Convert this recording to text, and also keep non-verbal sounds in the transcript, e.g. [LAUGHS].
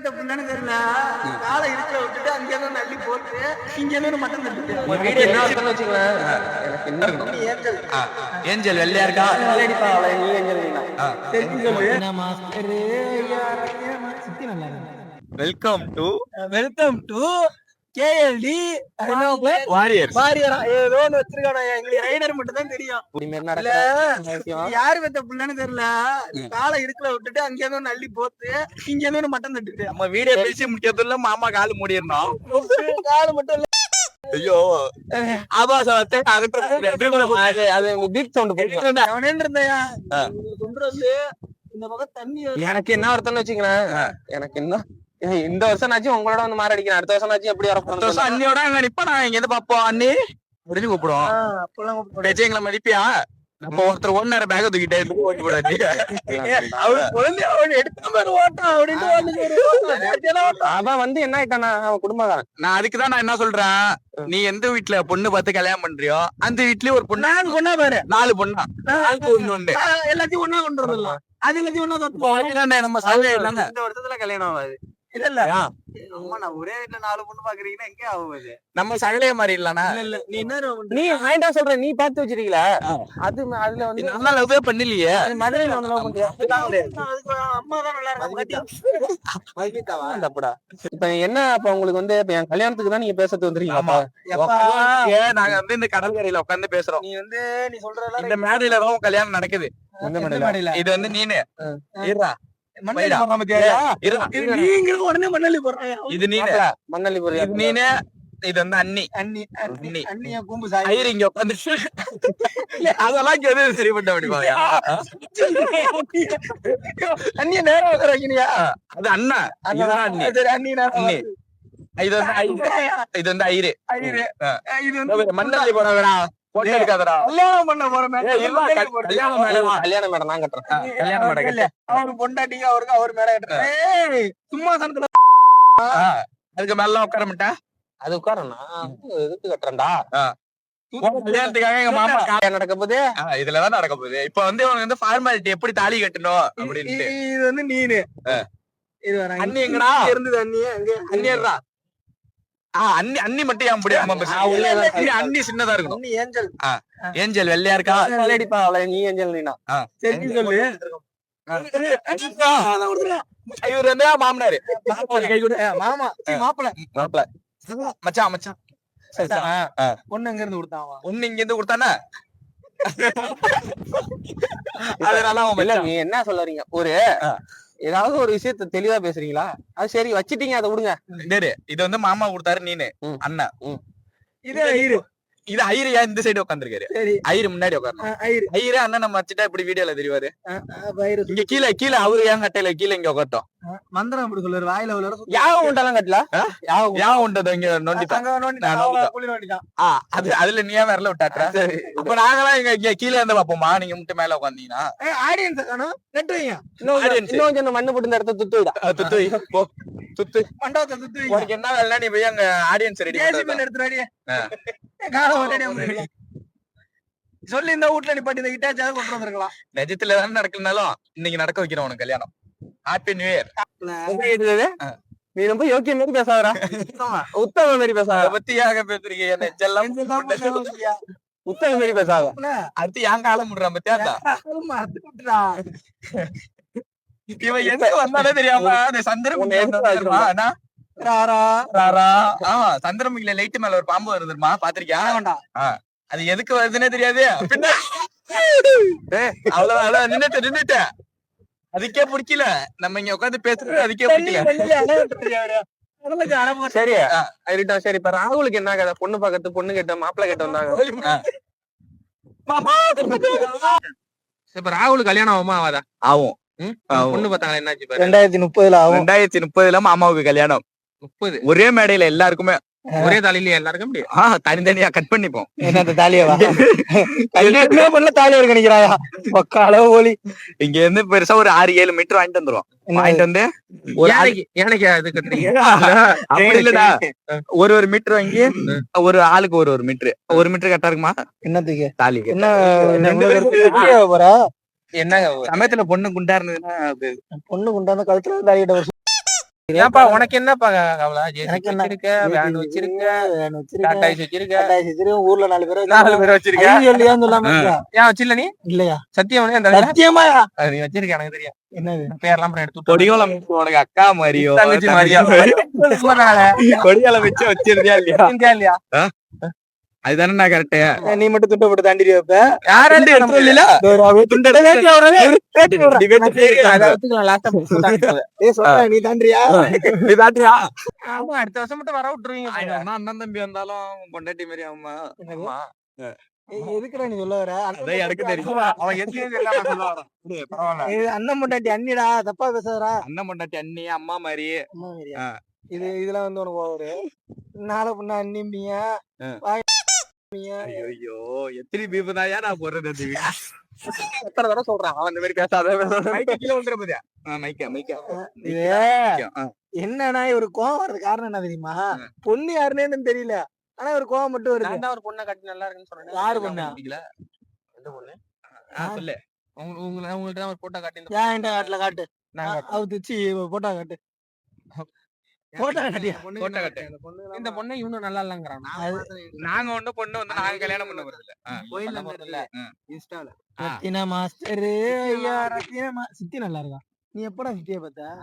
தெரியல. காலை விட்டுட்டு அங்க நள்ளி போட்டு இங்க இருந்து மட்டும் உங்க வீடு என்ன எனக்கு நீ ஏஞ்சல். வெள்ளையா இருக்கா? அவளை நீ நல்லா welcome to welcome to KLD warriors வாரியரா ஏதோ ஒண்ணு வச்சிருக்கானோ எங்களுக்கு ரைடர் மட்டும் தான் தெரியும். யாரு பெத்த புள்ளன்னு தெரியல. காலை இடுப்புல விட்டுட்டு அங்க இருந்து நள்ளி போட்டு இங்க இருந்து மட்டும் தட்டுட்டு நம்ம வீடியோ பேசி முடிக்கிறதுல மாமா கால் மூடிடணும். காலை மட்டும் இல்ல. ஐயோ ஆபாசத்தை அது பீட் சவுண்ட் போட்டு அவனே இருந்தையா ஆ. கொண்டு வந்து இந்த பக்கம் தண்ணி வருது. எனக்கு என்ன வருத்தம்னு வச்சுங்களேன் எனக்கு என்ன இந்த வருஷம் ஆச்சு உங்களோட வந்து மாற அடிக்கிறேன் அடுத்த வருஷம் ஆச்சு எப்படி அடுத்த வருஷம் அண்ணியோட அங்க நிப்பா நான் இங்க இருந்து பாப்போம். அண்ணி அப்படின்னு கூப்பிடுவோம். ஆ, அப்பெல்லாம் கூப்பிட்டு பேச்சு எங்களை மதிப்பியா? அப்ப ஒருத்தர் ஒன்னு நேரம் பேக தூக்கிட்டே இருந்து ஓட்டி போடாது அவரு குழந்தை அவன் எடுத்த மாதிரி ஓட்டான் அப்படின்ட்டு. அவன் வந்து என்ன ஆயிட்டானா அவன் குடும்பக்காரன். நான் அதுக்குதான் நான் என்ன சொல்றேன்? நீ எந்த வீட்டுல பொண்ணு பார்த்து கல்யாணம் பண்றியோ அந்த வீட்லயும் ஒரு பொண்ணு. நாலு பொண்ணா பாரு. நாலு பொண்ணா? நாலு ஒண்ணு உண்டு. ஆ, எல்லாத்தையும் ஒண்ணா கொண்டு வரலாம். அது எல்லாத்தையும் ஒண்ணா நம்ம சாலை இந்த வருஷத்துல கல்யாணம் ஆகாது. இல்ல இல்ல? அம்மா நான் ஒரே வீட்டுல நாலு பொண்ணு பாக்குறீங்கன்னா எங்க ஆகுது நம்ம சகலைய மாதிரி இல்லனா இல்ல இல்ல. நீ என்ன நீ ஆயிட்டா சொல்ற நீ பார்த்து வச்சிருக்கீல. அது அதுல வந்து நல்லா லவ்வே பண்ணலையே. அது மதுரையில வந்து love பண்றியா? அம்மா தான் நல்லா இருக்கும் தப்புடா இப்ப என்ன அப்ப உங்களுக்கு வந்து இப்ப என் கல்யாணத்துக்கு தான் நீங்க பேசுறது வந்துருக்கீங்க நாங்க வந்து இந்த கடற்கரையில உட்கார்ந்து பேசுறோம்? நீ வந்து நீ சொல்றதெல்லாம் இந்த மேடையில தான் கல்யாணம் நடக்குது? இது வந்து நீனு. இருடா. இது நீங்களும் உடனே போடுறாயா? இது நீனு. பொரியா இது நீனு. இது வந்து அண்ணி. அண்ணி அண்ணி அண்ணி. அண்ணி என் கூம்பு சாய் ஐயர் இங்க உட்காந்து அதெல்லாம் எதுவும் சரி பண்ண முடியுமா அண்ணிய நேரம் அது அண்ணா. அண்ணி சரி அண்ணி. இது வந்து. இது வந்து ஐயரு. ஐயரு. இது வந்து கல்யாணம் பண்ண மேடம். ஏய், இல்ல, கல்- கல்யாணம் மேடமா? கல்யாணம் மேடம் நான் கட்டுறேன். கல்யாணம் மேடம் இல்ல, அவரு பொண்டாட்டிக்கு அவருக்கு அவர் மேல கட்டுறேன். சும்மா சனத்துல அதுக்கு மேல உட்கார மாட்டேன். அது உட்காரண்ணா எதுக்கு கட்டுறேன்டா? கல்யாணத்துக்காக எங்க மாமா கா- கல்யாணம் நடக்க ஆ, இதுலதான் நடக்க போகுது. இப்ப வந்து உனக்கு வந்து ஃபார்மாலிட்டி எப்படி தாலி கட்டணும் அப்படின்ட்டு. இது வந்து நீனு. இது அண்ணி எங்கடா? இருந்தது அண்ணி அங்க அண்ணியர்ரா ஆ அண்ணி அண்ணி மட்டும் ஏன் முடியாம நான் உள்ளே தான் அண்ணி சின்னதா இருக்கணும். அண்ணி ஏஞ்சல். ஏஞ்சல் வெள்ளையா இருக்கா? அடிப்பா அவளை நீ எஞ்சல் நீனா சரி சொல்லு. இவர் வந்து மாமனாரு? கை கொடு. ஏய், மாமா சீ, மாப்பிள. மாப்பிள. மச்சான் மச்சான் பொண்ணு எங்க இருந்து கொடுத்தாவா ஒண்ணு இங்க இருந்து கொடுத்தானே? அதனால. நீ என்ன சொல்ல ஒரு. ஏதாவது ஒரு விஷயத்த தெளிவா பேசுறீங்களா? அது சரி வச்சிட்டீங்க அதை விடுங்க. இது வந்து மாமா கொடுத்தாரு நீனு. ம். அண்ணன் இது ஐயரு இது ஐயரு ஏன் இந்த சைடு உட்காந்துருக்காரு சரி. ஐயரு முன்னாடி உட்காரணும் ஐயரு. ஐயரு அண்ணன் நம்ம வச்சுட்டா இப்படி வீடியோல தெரிவாரு? இங்க கீழே கீழே அவரு ஏன் கட்டையில கீழே இங்க உட்காரட்டும் மந்திரம் அப்படி சொல்லுவாரு வாயில உள்ள யாகம் உண்டாலாம் கட்டல? யாகம் ஏன் உண்டது இங்க ஆ, அது அதுல நீ ஏன் விரல விட்டாட்டுற சரி. அப்ப நாங்களாம் இங்க இங்க கீழே இருந்து பாப்போமா நீங்க மட்டும் மேல உட்காந்தீங்கன்னா ஆடியன்ஸ் காணும் நெட் வைங்க. இன்னும் கொஞ்சம் மண்ணு போட்டு இந்த இடத்த துத்து துத்து. போ. துத்து மண்டபத்தை சுத்தி வைங்க உனக்கு என்ன வேலை நீ போய் அங்க ஆடியன்ஸ் ரெடி வாடி. ஆ. காலம் வந்துருக்கலாம் சொல்லி இந்த வீட்ல நிப்பாட்டி இந்த கிட்டாச்சாவது கொண்டு வந்திருக்கலாம். நிஜத்துல தானே நடக்கலனாலும் இன்னைக்கு நடக்க வைக்கிறோம் உனக்கு கல்யாணம். Happy new year. நீ ரொம்ப யோக்கிய மாதிரி பேசாதடா. உத்தம மாதிரி பேசாத. பத்தி ஏக பேசுறீங்க? நெஞ்செல்லாம் உத்தம மாதிரி பேசாத. அடுத்து ஏன் காலம் முடுறான் பத்தியா. இவன் எதுக்கு வந்தானே தெரியாம அந்த? ராரா. ஆமா சந்திரமுகில லைட் மேல ஒரு பாம்பு வருது தெரியுமா பாத்திருக்கியா அது எதுக்கு வருதுன்னே தெரியாது பின்ன அவ்வளவுதான் நின்னுட்டு நின்னுட்டு அதுக்கே பிடிக்கல நம்ம இங்க உட்கார்ந்து பேசுறது அதுக்கே பிடிக்கல சரி இருக்கட்டும் சரி இப்ப ராகுலுக்கு என்ன கதை பொண்ணு பாக்கத்து பொண்ணு கேட்ட மாப்பிள்ளை கேட்டு வந்தாங்க இப்ப ராகுல் கல்யாணம் ஆகுமா ம்? ஆகும். பொண்ணு பார்த்தாங்களா என்னாச்சு பாரு? ரெண்டாயிரத்தி முப்பதுல ஆகும். ரெண்டாயிரத்தி முப்பதுல மாமாவுக்கு கல்யாணம். முப்பது. ஒரே மேடையில எல்லாருக்குமே. ஒரே தலையில எல்லாருக்கும் முடியும் ஆ தனித்தனியா கட் பண்ணிப்போம். என்ன தாலியவா? [LAUGHS] கல்யாணமே பண்ணல தாலியா இருக்க நிக்கிறாயா? பக்கால ஓலி இங்க இருந்து பெருசா ஒரு ஆறு ஏழு மீட்டர் வாங்கிட்டு வந்துரும் வாங்கிட்டு வந்து ஒரு கட்டுறீங்க? அப்படி இல்லடா. ஒரு ஒரு மீட்டர் வாங்கி ஒரு ஆளுக்கு ஒரு ஒரு மீட்டர் ஒரு மீட்டர் கரெக்டா இருக்குமா? என்னத்துக்கு? தாலிக்கு. என்ன போறா? என்னங்க சமயத்துல பொண்ணு குண்டா இருந்ததுன்னா அது பொண்ணு கொண்டாந்து கழுத்துல தாலியிட்ட ஏன்பா உனக்கு என்னப்பா கவலை? எனக்கு என்ன? வச்சிருக்க வேன் வச்சிருக்க வேன் வச்சிருக்கேன். வச்சிருக்க. வச்சிருக்கேன். ஊர்ல நாலு பேர் நாலு பேர் வச்சிருக்க. ஐயோ, இல்லையான்னு சொல்லாம இருக்கா? ஏன் வச்சில்ல நீ? இல்லையா? சத்தியம் அது நீ வச்சிருக்க எனக்கு தெரியும் என்னது? பேர்லாம் எடுத்து. கொடியோலம் உனக்கு அக்கா மாதிரியோ தங்கச்சி மாதிரியா? [LAUGHS] கொடியோலம் வச்சு வச்சிருந்தியா இல்லையா? இல்லையா? அதுதானே நான் கரெக்ட் நீ மட்டும் துண்டை போட்டு தாண்டி வைப்ப யாராலும் ரெண்டு பண்ண முடியல. இல்ல ஏய், சொல்றேன், நீ தாண்டியா ஆமா, அடுத்த வருஷம் மட்டும் வர விட்டுருவீங்க. அண்ணன் தம்பி வந்தாலும் பொண்டாட்டி மாதிரி. ஏய், எதுக்குடா நீ சொல்ல வர? எனக்கு தெரியும்? அவன் அண்ணன் பொண்டாட்டி அண்ணிடா தப்பா பேசாதடா. அண்ணன் பொண்டாட்டி அண்ணி அம்மா மாதிரி. அம்மா. இது இதெல்லாம் வந்து உனக்கு ஓவரு. நாளை பொண்ணு. வாய் ஐயோ எத்தனை பீப்பு தான் நான் போடுறது அந்த வீடு எத்தனை தடவை சொல்றான்? அவன் இந்த மாதிரி பேசாத. கீழே வந்துட போதியா மைக்க மைக்க. இது என்னன்னா இவரு கோவம் வர்றது காரணம் என்ன தெரியுமா? பொண்ணு யாருன்னே தெரியல. ஆனா ஒரு கோவம் மட்டும் வருது. ஒரு பொண்ணை கட்டி நல்லா இருக்குன்னு சொன்னேன். யாரு பொண்ணு? எந்த பொண்ணு? ஆ, சொல்லு. உங்க- உங்களை உங்கள்ட்ட தான் ஒரு போட்டோ காட்டி ஏன் காட்டுல காட்டு. நான் காட்டுறேன். அவு திச்சு போட்டோ காட்டு. காட்டியா காட்டு. இந்த பொண்ணை இவனும் நல்லா இல்லங்கிறான். நாங்க ஒண்ணு பொண்ணு வந்து நாங்க கல்யாணம் பண்ண போறது இல்ல. கோயில்ல பண்ண போறதில்ல. இன்ஸ்டால. ஆ. ரத்தினா மாஸ்டர் ஐயா ரத்தினா மா- சித்தி நல்லா இருக்கா? நீ எப்படா சித்திய பார்த்த